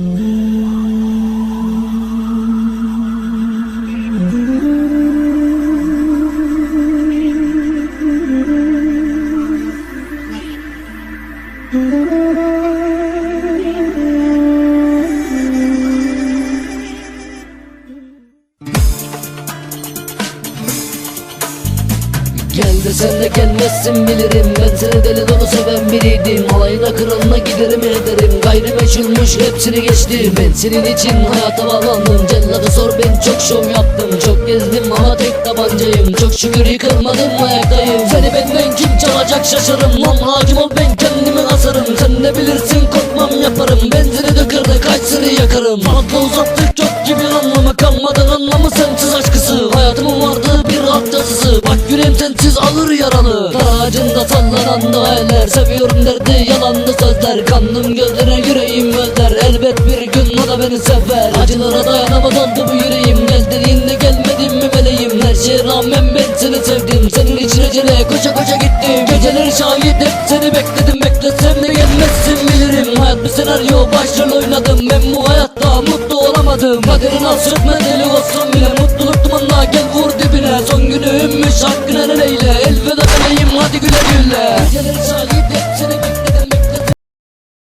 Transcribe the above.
Gel desen de gelmezsin bilirim. Ben seni deli dolu seven biriydim. Alayına kralına giderim ederim. Gayrimeşhurmuş hepsini geçtim. Ben senin için hayata bağlandım. Cellada sor ben çok şov yaptım. Çok gezdim ama tek tabancayım. Çok şükür yıkılmadım ayaktayım. Seni benden kim çalacak şaşarım Lan hakim ol ben kendimi asarım. Sen de bilirsin korkmam yaparım. Benzini dökerde kaç sırrı yakarım. Fazla uzattık çok gibi anlamı kalmadı. Anlamı sensiz aşkısı. Hayatımın vardı yüreğim sensiz alır yaralı. Dar ağacında sallanan dayeler Seviyorum derdi yalanlı sözler. Kandım gözlerine yüreğim özler. Elbet bir gün o da beni sever. Acılara dayanamaz oldu bu yüreğim. Gel dediğinde gelmedim mi meleğim? Her şeye rağmen ben seni sevdim. Senin için acele koşa koşa gittim. Geceleri şahit hep seni bekledim. Beklesem de gelmezsin bilirim. Hayat bir senaryo başrol oynadım. Ben bu hayatta mutlu olamadım. Kaderin affetme deli olsun bile Mutluluk dumanına gel vur